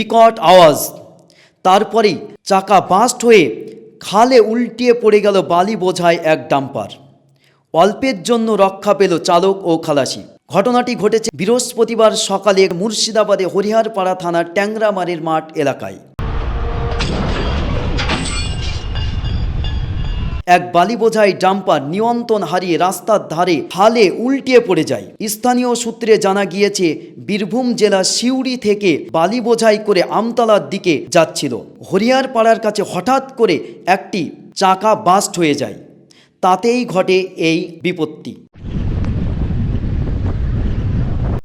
বিকট আওয়াজ। তারপরেই চাকা বাস্ট হয়ে খালে উল্টিয়ে পড়ে গেল বালি বোঝায় এক ডাম্পার। অল্পের জন্য রক্ষা পেল চালক ও খালাসি। ঘটনাটি ঘটেছে বৃহস্পতিবার সকালে মুর্শিদাবাদে হরিহারপাড়া থানার ট্যাংরামারের মাঠ এলাকায়। এক বালিবোঝাই ডাম্পার নিয়ন্ত্রণ হারিয়ে রাস্তার ধারে হালে উল্টিয়ে পড়ে যায়। স্থানীয় সূত্রে জানা গিয়েছে, বীরভূম জেলা সিউড়ি থেকে বালিবোঝাই করে আমতলার দিকে যাচ্ছিল। হরিয়ার পাড়ার কাছে হঠাৎ করে একটি চাকা বাস্ট হয়ে যায়। তাতেই ঘটে এই বিপত্তি।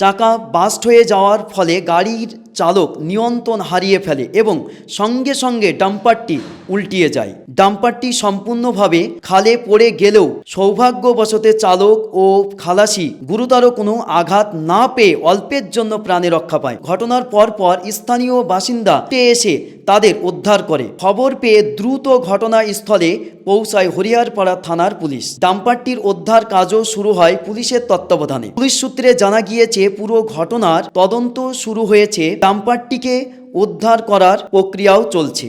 চাকা বাস্ট হয়ে যাওয়ার ফলে গাড়ির চালক নিয়ন্ত্রণ হারিয়ে ফেলে এবং সঙ্গে সঙ্গে ডাম্পারটি উল্টিয়ে যায়। ডাম্পারটি সম্পূর্ণভাবে খালে পড়ে গেলেও সৌভাগ্যবশতে চালক ও খালাসি গুরুতর কোনো আঘাত না পেয়ে অল্পের জন্য প্রাণে রক্ষা পায়। ঘটনার পরপর স্থানীয় বাসিন্দা এসে তাদের উদ্ধার করে খবর পেয়ে দ্রুত ঘটনাস্থলে পৌঁছায় হরিয়ারপাড়া থানার পুলিশ ডাম্পারটির উদ্ধার কাজও শুরু হয় পুলিশের তত্ত্বাবধানে পুলিশ সূত্রে জানা গিয়েছে পুরো ঘটনার তদন্ত শুরু হয়েছে ডাম্পারটিকে উদ্ধার করার প্রক্রিয়াও চলছে